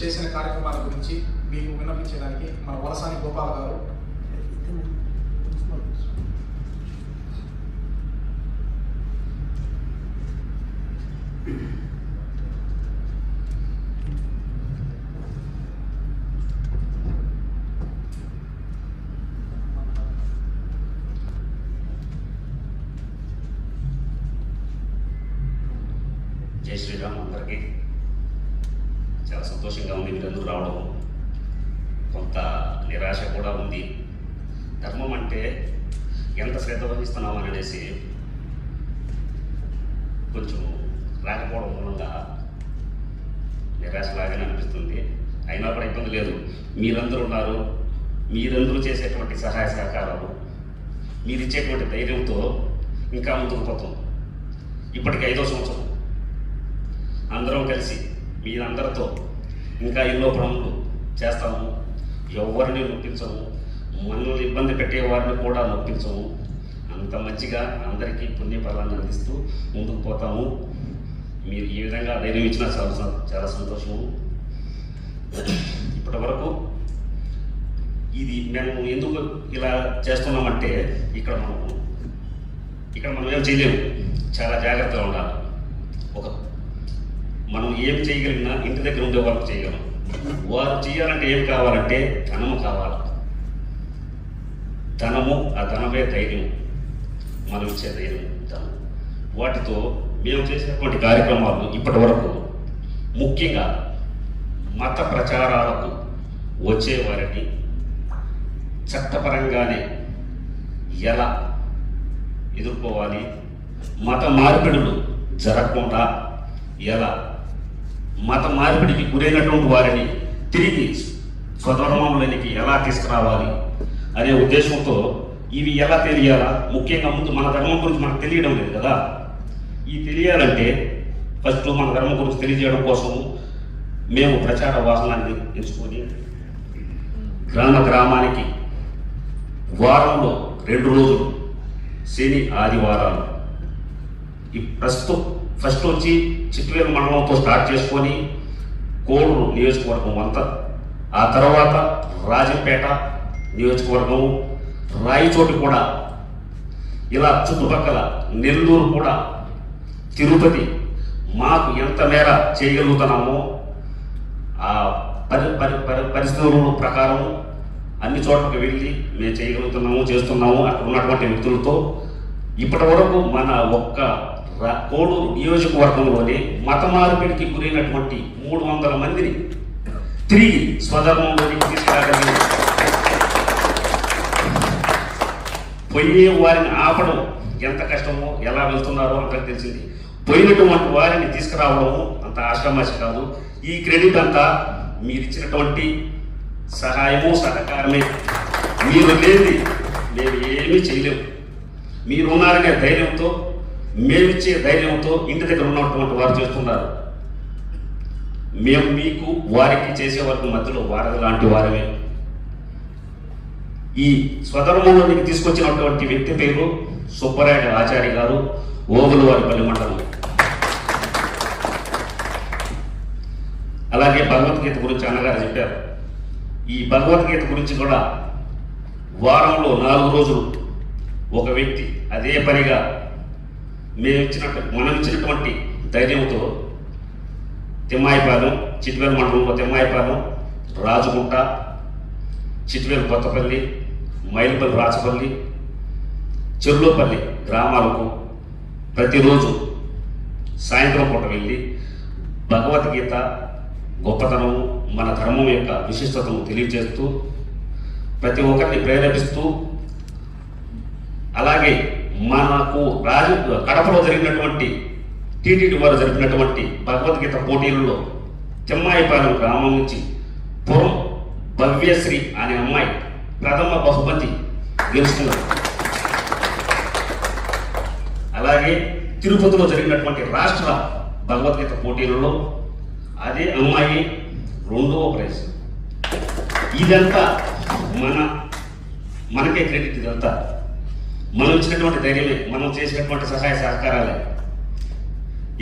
చేసిన కార్యక్రమాల గురించి మీకు విన్నపించడానికి మన వలసాని గోపాల్ గారు. జై శ్రీరామ్ అందరికీ చాలా సంతోషంగా ఉంది మీరందరూ రావడం. కొంత నిరాశ కూడా ఉంది. ధర్మం అంటే ఎంత శ్రద్ధ వహిస్తున్నాం అని అనేసి కొంచెం రాకపోవడం మూలంగా నిరాశలాగానే అనిపిస్తుంది. అయినా కూడా ఇబ్బంది లేదు. మీరందరూ ఉన్నారు. మీరందరూ చేసేటువంటి సహాయ సహకారాలు మీరు ఇచ్చేటువంటి ధైర్యంతో ఇంకా ముందుకు పోతాం. ఇప్పటికి ఐదో సంవత్సరం. అందరం కలిసి మీరందరితో ఇంకా ఎన్నో పనులు చేస్తాము. ఎవరిని నొప్పించము. మనల్ని ఇబ్బంది పెట్టే వారిని కూడా నొప్పించము. అంత మంచిగా అందరికీ పుణ్యఫలాన్ని అందిస్తూ ముందుకు పోతాము. మీరు ఈ విధంగా ధైర్యం ఇచ్చినా చాలా చాలా సంతోషము. ఇప్పటి వరకు ఇది మేము ఎందుకు ఇలా చేస్తున్నామంటే ఇక్కడ మనము ఇక్కడ మనం ఏం చేయలేము. చాలా జాగ్రత్తగా ఉండాలి. ఒక మనం ఏం చేయగలిగినా ఇంటి దగ్గర ఉండే వాళ్ళకి చేయగలం. వారు చేయాలంటే ఏం కావాలంటే ధనము కావాలి. ధనము ఆ ధనమే ధైర్యం. మనం ఇచ్చే ధైర్యం ధనం. వాటితో మేము చేసినటువంటి కార్యక్రమాలు ఇప్పటి వరకు ముఖ్యంగా మత ప్రచారాలకు వచ్చేవారిని చట్టపరంగానే ఎలా ఎదుర్కోవాలి మత మార్పిడులు జరగకుండా ఎలా మత మార్పిడికి గురైనటువంటి వారిని తిరిగి స్వధర్మంలోనికి ఎలా తీసుకురావాలి? అనే ఉద్దేశంతో ఇవి ఎలా తెలియాలా? ముఖ్యంగా ముందు మన ధర్మం గురించి మనకు తెలియడం లేదు కదా. ఈ తెలియాలంటే ఫస్ట్ మన ధర్మం గురించి తెలియజేయడం కోసం మేము ప్రచార వాహనాన్ని ఎంచుకొని గ్రామ గ్రామానికి వారంలో రెండు రోజులు శని ఆదివారాలు ఈ ప్రస్తుతం ఫస్ట్ వచ్చి చిట్వేలు మండలంతో స్టార్ట్ చేసుకొని కోడూరు నియోజకవర్గం అంతా. ఆ తర్వాత రాజంపేట నియోజకవర్గం రాయచోటి కూడా ఇలా చుట్టుపక్కల నెల్లూరు కూడా తిరుపతి మాకు ఎంత మేర చేయగలుగుతున్నామో ఆ పరి పరి పరి పరిస్థితుల ప్రకారం అన్ని చోట్లకి వెళ్ళి మేము చేయగలుగుతున్నాము చేస్తున్నాము అక్కడ ఉన్నటువంటి వ్యక్తులతో. ఇప్పటి వరకు మన ఒక్క కోడూరు నియోజకవర్గంలోనే మత మార్పిడికి గురైనటువంటి మూడు వందల మందిని తిరిగి స్వధర్మంలోనికి తీసుకురాగలిగింది పోయే వారిని ఆపడం ఎంత కష్టమో ఎలా వెళ్తున్నారో అందరికి తెలిసింది. పోయినటువంటి వారిని తీసుకురావడము అంత ఆశ్రమాసి కాదు. ఈ క్రెడిట్ అంతా మీరు ఇచ్చినటువంటి సహాయము సహకారమే. మీరు లేని మేము ఏమీ చేయలేము. మీరున్నారనే ధైర్యంతో మేమిచ్చే ధైర్యంతో ఇంటి దగ్గర ఉన్నటువంటి వారు చేస్తున్నారు. మేము మీకు వారికి చేసే వరకు మధ్యలో వారధి లాంటి వారమే. ఈ స్వధర్మంలోనికి తీసుకొచ్చినటువంటి వ్యక్తి పేరు సుబ్బరాయుడు ఆచార్య గారు ఓగులవారిపల్లి మండలం. అలాగే భగవద్గీత గురించి అన్నగారు చెప్పారు. ఈ భగవద్గీత గురించి కూడా వారంలో నాలుగు రోజులు ఒక వ్యక్తి అదే పనిగా మేము ఇచ్చినట్టు మనం ఇచ్చినటువంటి ధైర్యంతో తిమ్మాయిపాలెం చిట్వేలు మండలంలో తిమ్మాయిపాలెం రాజుగుంట చిట్వేలు కొత్తపల్లి మైలుపల్లి రాచపల్లి చెర్లోపల్లి గ్రామాలకు ప్రతిరోజు సాయంత్రం పూట వెళ్ళి భగవద్గీత గొప్పతనము మన ధర్మం యొక్క విశిష్టతను తెలియజేస్తూ ప్రతి ఒక్కరిని ప్రేరేపిస్తూ అలాగే మనకు రాజు కడపలో జరిగినటువంటి టీటీడీ వారు జరిపినటువంటి భగవద్గీత పోటీలలో తిమ్మాయిపాలెం గ్రామం నుంచి పురం భవ్యశ్రీ అనే అమ్మాయి ప్రథమ బహుమతి గెలుచుకున్నారు అలాగే తిరుపతిలో జరిగినటువంటి రాష్ట్ర భగవద్గీత పోటీలలో అదే అమ్మాయి రెండవ ప్రైజ్. ఇదంతా మన మనకే క్రెడిట్ ఇదంతా. మనం ఇచ్చినటువంటి ధైర్యమే మనం చేసినటువంటి సహాయ సహకారాలే.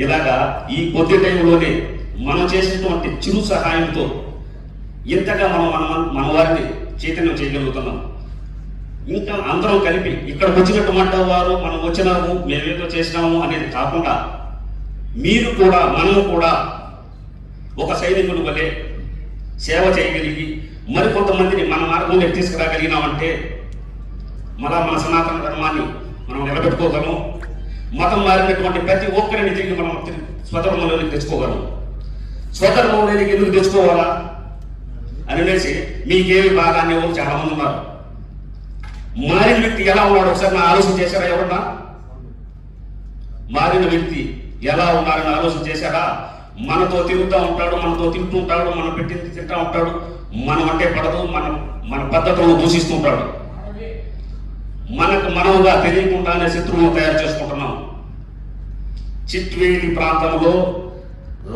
ఇలాగా ఈ కొద్ది టైంలోనే మనం చేసినటువంటి చిరు సహాయంతో ఇంతగా మనం మన మన వారిని చైతన్యం చేయగలుగుతున్నాం. ఇంకా అందరం కలిపి ఇక్కడికి వచ్చినటువంటి వారు మనం వచ్చినాము మేమేదో చేసినాము అనేది కాకుండా మీరు కూడా మనము కూడా ఒక సైనికుడు వలె సేవ చేయగలిగి మరికొంతమందిని మన మార్గంలోకి తీసుకురాగలిగినామంటే మన మన సనాతన ధర్మాన్ని మనం నిలబెట్టుకోగలము. మతం మారినటువంటి ప్రతి ఒక్కరిని తిరిగి మనం తిరిగి స్వధర్మంలోకి తెచ్చుకోగలం స్వధర్మంలోకి ఎందుకు తెచ్చుకోవాలా? అని అనేసి మీకేమి బాగా అనేవాళ్ళు చాలా మంది ఉన్నారు. మారిన వ్యక్తి ఎలా ఉన్నాడు? ఒకసారి నా ఆలోచన చేశారా ఎవరన్నా? మారిన వ్యక్తి ఎలా ఉన్నారని ఆలోచన చేశారా? మనతో తిరుగుతూ ఉంటాడు మనతో తింటూ ఉంటాడు మనం పెట్టింది తింటూ ఉంటాడు మనం అంటే పడదు మనం మన పద్ధతులను దూషిస్తూ ఉంటాడు. మనకు మనముగా తెలియకుండానే శత్రువులు తయారు చేసుకుంటున్నాం. చిట్వేలి ప్రాంతంలో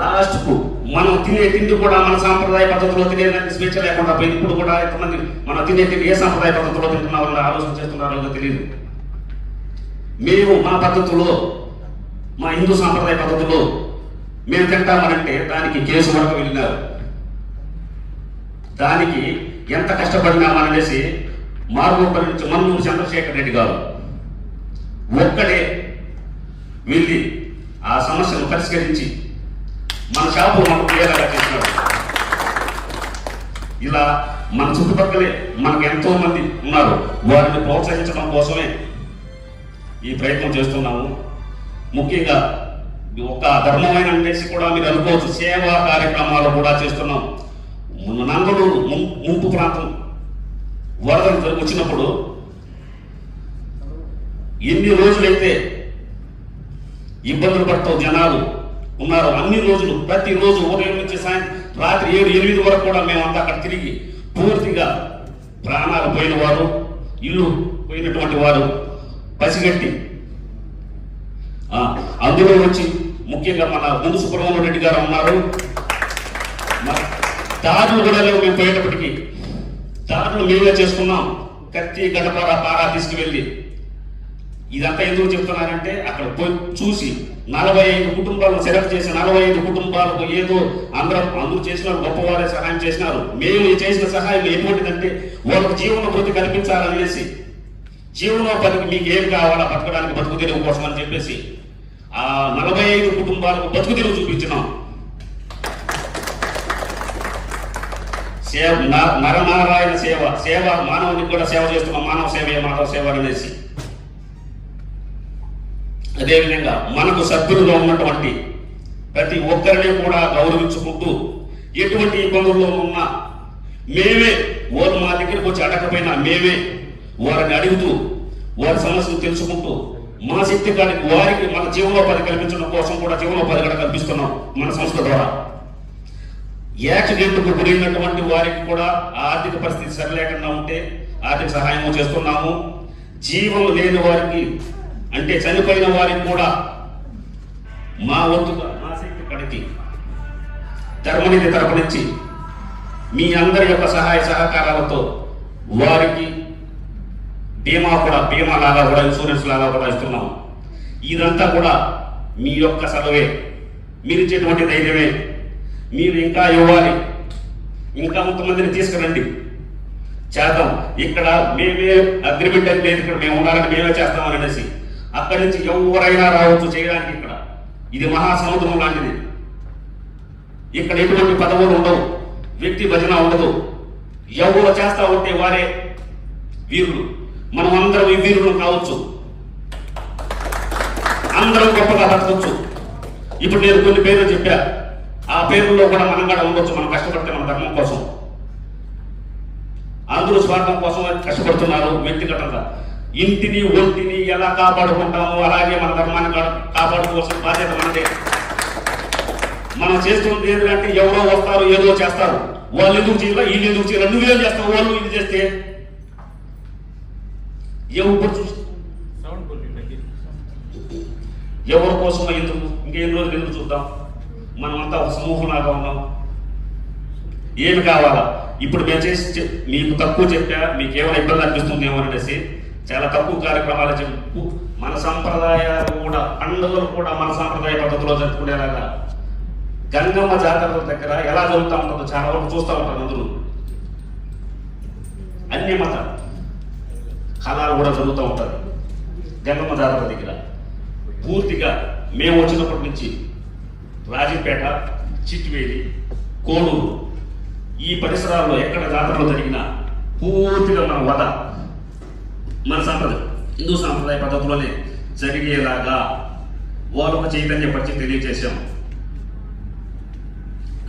లాస్ట్కు మనం తినే తిండి కూడా మన సాంప్రదాయ పద్ధతిలో తినేదానికి స్వేచ్ఛ లేకుండా పోయింది. ఇప్పుడు కూడా ఎంతమంది మనం తినే తిండి ఏ సాంప్రదాయ పద్ధతిలో తింటున్నారో ఆలోచన చేస్తున్నారో తెలియదు మేము మా పద్ధతిలో మా హిందూ సాంప్రదాయ పద్ధతిలో మేము తింటామనంటే దానికి కేసు వరకు వెళ్ళినారు. దానికి ఎంత కష్టపడినామనేసి మార్గోపరి నుంచి మన్నూరు చంద్రశేఖర్ రెడ్డి గారు. ఒక్కడే వెళ్ళి ఆ సమస్యను పరిష్కరించి మన షాపు మనకు క్లియర్గా చేసినాడు. ఇలా మన చుట్టుపక్కలే మనకు ఎంతో మంది ఉన్నారు. వారిని ప్రోత్సహించడం కోసమే ఈ ప్రయత్నం చేస్తున్నాము. ముఖ్యంగా ఒక ధర్మమైన అనేసి కూడా మీరు అనుకోవచ్చు సేవా కార్యక్రమాలు కూడా చేస్తున్నాం. నందలూరు ముంపు ప్రాంతం వరదలు వచ్చినప్పుడు ఎన్ని రోజులైతే ఇబ్బందులు పడుతూ జనాలు ఉన్నారు అన్ని రోజులు ప్రతిరోజు ఉదయం నుంచి సాయంత్రం రాత్రి ఏడు ఎనిమిది వరకు కూడా మేమంతా అక్కడ తిరిగి పూర్తిగా ప్రాణాలు పోయిన వారు ఇల్లు పోయినటువంటి వారు పసిగట్టి అందులో వచ్చి ముఖ్యంగా మన ముందు సుబ్రహ్మణ్య రెడ్డి గారు ఉన్నారు. మ- దారులు కూడా లేవు మేము పోయేటప్పటికీ దారులు మేమే చేసుకున్నాం. కత్తి గడపార పారా తీసుకువెళ్ళి. ఇదంతా ఎందుకు చెప్తున్నానంటే అక్కడ పోయి చూసి నలభై ఐదు కుటుంబాలను సెలెక్ట్ చేసి నలభై ఐదు కుటుంబాలకు ఏదో అందరం అందరూ చేసినారు గొప్పవారే సహాయం చేసినారు. మేము చేసిన సహాయం ఎటువంటిదంటే వాళ్ళకి జీవన వృత్తి కల్పించాలనేసి. జీవనోపతికి మీకు ఏం కావాలా బతకడానికి బతుకు తెరువు కోసం అని చెప్పేసి ఆ నలభై ఐదు కుటుంబాలకు బతుకు తెరువు చూపించినాం. సేవ న- నరనారాయణ సేవ సేవ మానవునికి కూడా సేవ చేస్తున్న మానవ సేవే మానవ సేవ అనేసి. అదేవిధంగా మనకు సద్గురులో ఉన్నటువంటి ప్రతి ఒక్కరిని కూడా గౌరవించుకుంటూ ఎటువంటి ఇబ్బందుల్లో ఉన్నా మేమే వారు మా దగ్గరికి వచ్చి అడగకపోయినా మేమే వారిని అడుగుతూ వారి సమస్యలు తెలుసుకుంటూ మా శక్తి కానీ వారికి మన జీవనోపాధి కల్పించడం కోసం కూడా జీవనోపాధి కూడా కల్పిస్తున్నాం మన సంస్థ ద్వారా. యాక్సిడెంట్కు గురైనటువంటి వారికి కూడా ఆర్థిక పరిస్థితి సరిలేకుండా ఉంటే ఆర్థిక సహాయం చేస్తున్నాము. జీవం లేని వారికి అంటే చనిపోయిన వారికి కూడా మా వంతుగా మా శక్తి కడిగి ధర్మనిధి తరపునిచ్చి మీ అందరి యొక్క సహాయ సహకారాలతో వారికి బీమా కూడా బీమా లాగా కూడా ఇన్సూరెన్స్ లాగా కూడా ఇస్తున్నాము. ఇదంతా కూడా మీ యొక్క సెలవే. మీరు ఇచ్చేటువంటి ధైర్యమే. మీరు ఇంకా ఇవ్వాలి. ఇంకా కొంతమందిని తీసుకురండి. చేద్దాం. ఇక్కడ మేమే అగ్రిమెంట్ అని లేదు ఇక్కడ మేము ఉండాలని మేమే చేస్తామని అనేసి. అక్కడి నుంచి ఎవరైనా రావచ్చు చేయడానికి ఇక్కడ. ఇది మహాసముద్రం లాంటిది. ఇక్కడ ఎటువంటి పదవులు ఉండవు. వ్యక్తి భజన ఉండదు. ఎవరు చేస్తా ఉంటే వారే వీరులు. మనం అందరం ఈ వీరులు కావచ్చు. అందరం గొప్పగా బతకవచ్చు ఇప్పుడు నేను కొన్ని పేర్లు చెప్పా. ఆ పేర్లలో కూడా మనం కూడా ఉండొచ్చు. మనం కష్టపడితే మన ధర్మం కోసం. అందరూ స్వార్థం కోసం కష్టపడుతున్నారు వ్యక్తిగతంగా. ఇంటిని ఒంటిని ఎలా కాపాడుకుంటామో అలాగే మన ధర్మాన్ని కాపాడుకోవాల్సిన బాధ్యత మనదే. మనం చేస్తుంది ఏంటంటే ఎవరో వస్తారు ఏదో చేస్తారు. వాళ్ళు ఎందుకు చేయాలి వీళ్ళు ఎందుకు చేయాలి నువ్వేం చేస్తావు వాళ్ళు ఇది చేస్తే. ఎవరు ఎవరి కోసం ఎందుకు? ఇంకేం రోజులు ఎందుకు చూద్దాం? మనమంతా ఒక సమూహంలాగా ఉన్నాం. ఏమి కావాలా? ఇప్పుడు మేము చేసి మీకు తక్కువ చెప్పా మీకు ఏమైనా ఇబ్బంది అనిపిస్తుంది ఏమో అనేసి చాలా తక్కువ కార్యక్రమాలు చెప్పు మన సంప్రదాయాలు కూడా పండుగలు కూడా మన సాంప్రదాయ పద్ధతిలో జరుపుకునేలాగా గంగమ్మ జాతర దగ్గర ఎలా జరుగుతూ ఉంటుందో చాలా వరకు చూస్తూ ఉంటారు అందరూ. అన్ని మత కళాలు కూడా జరుగుతూ ఉంటారు గంగమ్మ జాతర దగ్గర. పూర్తిగా మేము వచ్చినప్పటి నుంచి రాజంపేట చిట్వేలి కోడూరు. ఈ పరిసరాల్లో ఎక్కడ జాతరలు జరిగినా పూర్తిగా మన వద మన సంప్రదాయం. హిందూ సాంప్రదాయ పద్ధతిలోనే జరిగేలాగా వాళ్ళకు చైతన్యపరిచి తెలియజేశాం.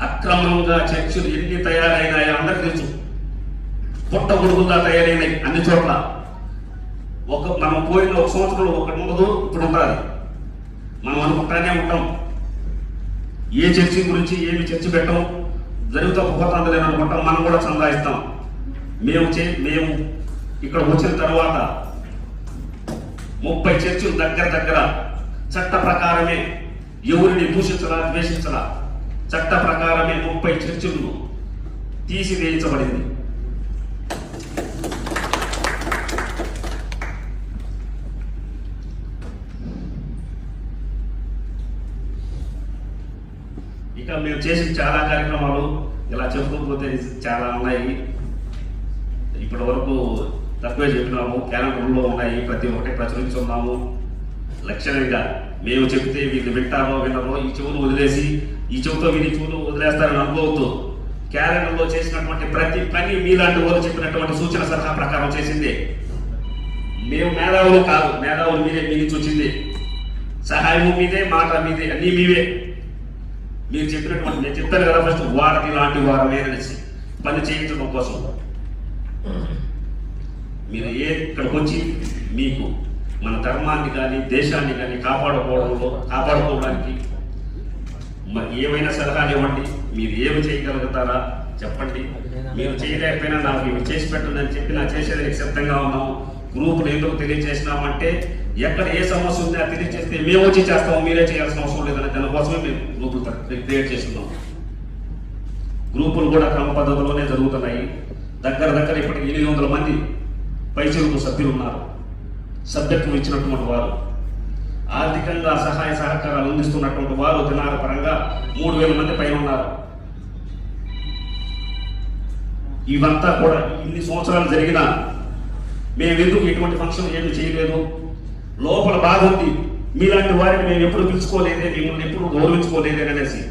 అక్రమంగా చర్చలు ఎన్ని తయారైనాయో అందరికి తెలుసు. పుట్ట గొడుగుల్లా తయారైనాయి అన్ని చోట్ల. ఒక మనం పోయిన ఒక సంవత్సరంలో ఒకటి ఉండదు ఇప్పుడు ఉండాలి మనం అనుకుంటానే ఉంటాం. ఏ చర్చి గురించి ఏమి చర్చ పెట్టం జరుగుతా పోతాందని అనుకుంటాం మనం కూడా సందాయిస్తాం మేము చే మేము ఇక్కడ వచ్చిన తర్వాత ముప్పై చర్చిలు దగ్గర దగ్గర చట్ట ప్రకారమే ఎవరిని దూషించరా ద్వేషించరా చట్ట ప్రకారమే ముప్పై చర్చిలను తీసివేయించబడింది. ఇక మేము చేసిన చాలా కార్యక్రమాలు ఇలా చెప్పుకోకపోతే చాలా ఉన్నాయి. ఇప్పటి వరకు తక్కువే చెప్పినాము. క్యాలెండర్లో ఉన్నాయి. ప్రతి ఒక్కటి ప్రచురించున్నాము. లక్షణంగా మేము చెప్తే వీళ్ళు వింటారో వినరో ఈ చెవులు వదిలేసి ఈ చెవుతో వీరి చెవులు వదిలేస్తారని అనుకోవద్దు. క్యాలెండర్లో చేసినటువంటి ప్రతి పని మీలాంటి వాళ్ళు చెప్పినటువంటి సూచన సలహా ప్రకారం చేసిందే. మేము మేధావులు కాదు. మేధావులు మీరే మీ నుంచి వచ్చింది సహాయము మీదే మాట మీదే అన్నీ మీవే. మీరు చెప్పినటువంటి నేను చెప్తాను కదా ఫస్ట్ వారిని లాంటి వారు అనేసి పని చేయించడం కోసం. మీరు ఏ ఇక్కడికి వచ్చి మీకు మన ధర్మాన్ని కానీ దేశాన్ని కానీ కాపాడుకోవడంలో కాపాడుకోవడానికి మరి ఏమైనా సలహాలు ఇవ్వండి. మీరు ఏమి చేయగలుగుతారా? చెప్పండి. మీరు చేయలేకపోయినా నాకు ఇవి చేసి పెట్టండి అని చెప్పి నా చేసేది సిద్ధంగా ఉన్నాము. గ్రూపులు ఎందుకు తెలియజేసినామంటే ఎక్కడ ఏ సమస్య ఉందో అది తెలియజేస్తే మేము వచ్చి చేస్తాము మీరే చేయాల్సిన అవసరం లేదని దానికోసమే మేము గ్రూపులు క్రియేట్ చేస్తున్నాం. గ్రూపులు కూడా క్రమ పద్ధతిలోనే జరుగుతున్నాయి. దగ్గర దగ్గర ఇప్పటికి ఎనిమిది వందల మంది పైసలకు సభ్యులు ఉన్నారు. సబ్జెక్టు ఇచ్చినటువంటి వారు. ఆర్థికంగా సహాయ సహకారాలు అందిస్తున్నటువంటి వారు దినాల పరంగా మూడు వేల మంది పైన ఉన్నారు. ఇవంతా కూడా ఇన్ని సంవత్సరాలు జరిగినా మేము ఎందుకు ఇటువంటి ఫంక్షన్ ఏమి చేయలేదు? లోపల బాధ ఉంది మీలాంటి వారిని మేము ఎప్పుడు పిలుచుకోలేదే మిమ్మల్ని ఎప్పుడు గౌరవించుకోలేదే అనేసి.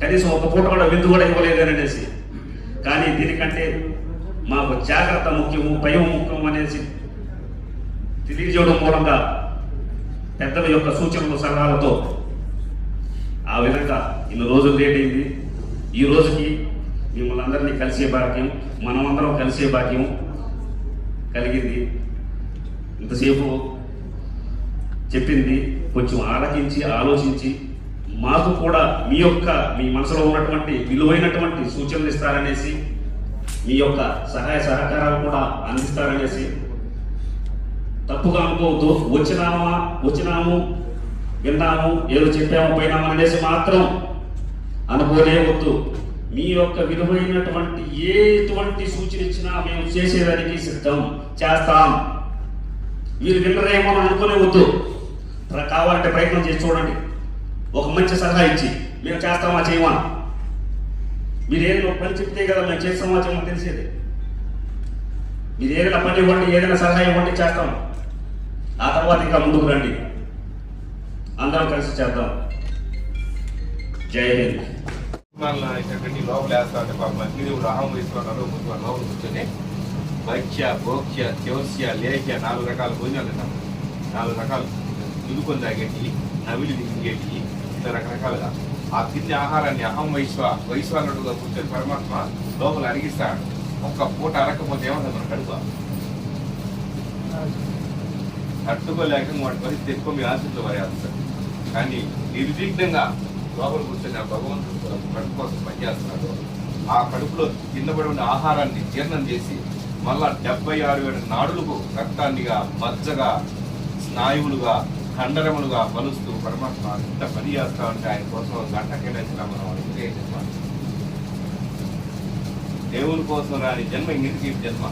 కనీసం ఒక పూట కూడా విందు కూడా ఇవ్వలేదని అనేసి. కానీ దీనికంటే మాకు జాగ్రత్త ముఖ్యము భయం ముఖ్యం అనేసి తెలియజేయడం మూలంగా పెద్దల యొక్క సూచనలు సలహాలతో ఆ విధంగా ఇన్ని రోజులు లేట్ అయింది. ఈ రోజుకి మిమ్మల్ని అందరినీ కలిసే భాగ్యం మనమందరం కలిసే భాగ్యం కలిగింది. ఇంతసేపు చెప్పింది కొంచెం ఆలకించి ఆలోచించి మాకు కూడా మీ యొక్క మీ మనసులో ఉన్నటువంటి విలువైనటువంటి సూచనలు ఇస్తారనేసి మీ యొక్క సహాయ సహకారాలు కూడా అందిస్తారనేసి తప్పుగా అనుకోవద్దు. వచ్చినామా వచ్చినాము విన్నాము ఏదో చెప్పాము పోయినాము అనేసి మాత్రం అనుకోలేవద్దు మీ యొక్క విలువైనటువంటి ఎటువంటి సూచన ఇచ్చినా మేము చేసేదానికి సిద్ధం చేస్తాం. మీరు వినరేమో అని అనుకునే వద్దు. ప్ర- కావాలంటే ప్రయత్నం చేసి చూడండి. ఒక మంచి సలహా ఇచ్చి మేము చేస్తామా చేయమా? మీరు ఏదైనా పని చెప్తే కదా మేము చేస్తామా చేయమో తెలిసేది. మీరు ఏదైనా పని ఇవ్వండి ఏదైనా సలహా ఇవ్వండి చేస్తాం. ఆ తర్వాత ఇంకా ముందుకు రండి. అందరం కలిసి చేద్దాం. జై హింద్. వాళ్ళ లోపల వేస్తా ఉంటే పాప అహం వేసుకున్నారు ముందు లోపల కూర్చొని భక్ష్య భోక్ష్య త్యోస్య లేఖ్య నాలుగు రకాల భోజనాలు నాలుగు రకాలు. దులుకొని తాగేటి నవిలి దిగేటి ఇట్లా రకరకాలుగా. ఆ తిండి ఆహారాన్ని అహం వైశ్వ వైశ్వానుడుగా కూర్చొని పరమాత్మ లోపల అరిగిస్తాడు. ఒక్క పూట అరకపోతే ఏమన్నా మన కడుపు తట్టుకోలేక వాటి పరిస్థితి ఎక్కువ మీ ఆశతో పడేస్తారు కానీ నిర్విఘ్నంగా లోపల కూర్చొని ఆ భగవంతుడు కడుపు కోసం పనిచేస్తున్నాడు. ఆ కడుపులో కిందపడి ఉన్న ఆహారాన్ని జీర్ణం చేసి మళ్ళా డెబ్బై ఆరు వేల నాడులకు రక్తాన్నిగా మజ్జగా స్నాయువులుగా కండరములుగా బలుస్తూ పరమాత్మ అంత పని చేస్తా ఉంటే ఆయన కోసం గంట కేటాయించిన మనం అనుకుంటే జన్మ. దేవుని కోసం రాని జన్మ ఇంటికి జన్మ.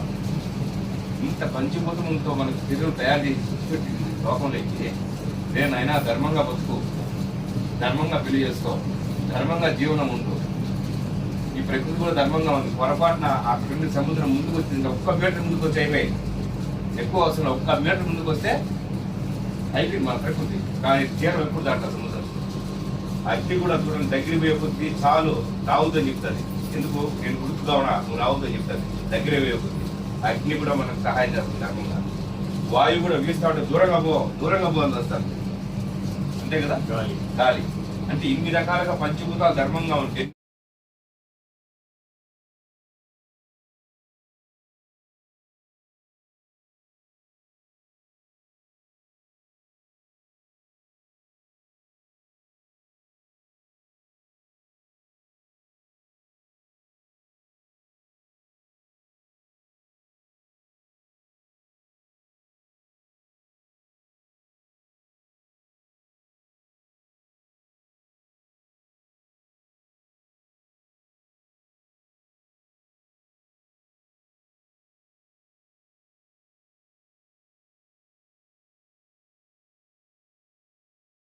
ఇంత పంచభూతములతో మనకు శరీరం తయారు చేసి చూసిపెట్టింది లోకంలో ఇచ్చి నేనైనా ధర్మంగా బతుకు ధర్మంగా పెళ్ళి చేసుకో ధర్మంగా జీవనం ఉండు. ఈ ప్రకృతి కూడా ధర్మంగా ఉంది. పొరపాటున ఆ క్రింది సముద్రం ముందుకు వచ్చింది ఒక్క మీటర్ ముందుకు వచ్చి అయిపోయి ఎక్కువ అవసరం ఒక్క మీటర్ ముందుకు వస్తే అయిపోయింది మన ప్రకృతి కానీ తీరం ఎప్పుడు దాంట్లో సముద్రం. అగ్ని కూడా చూడండి దగ్గర పోయే కొద్ది చాలు రావద్దని చెప్తుంది. ఎందుకు? నేను గుర్తుగా ఉన్నా నువ్వు రావద్దని చెప్తుంది. దగ్గర పోయే కొద్ది. అగ్ని కూడా మనకు సహాయం చేస్తుంది ధర్మంగా వాయువు కూడా వీస్తా ఉంటే దూరంగా పో దూరంగా పో అని అంతే కదా? గాలి. అంటే ఇన్ని రకాలుగా పంచభూతాలు ధర్మంగా ఉంటే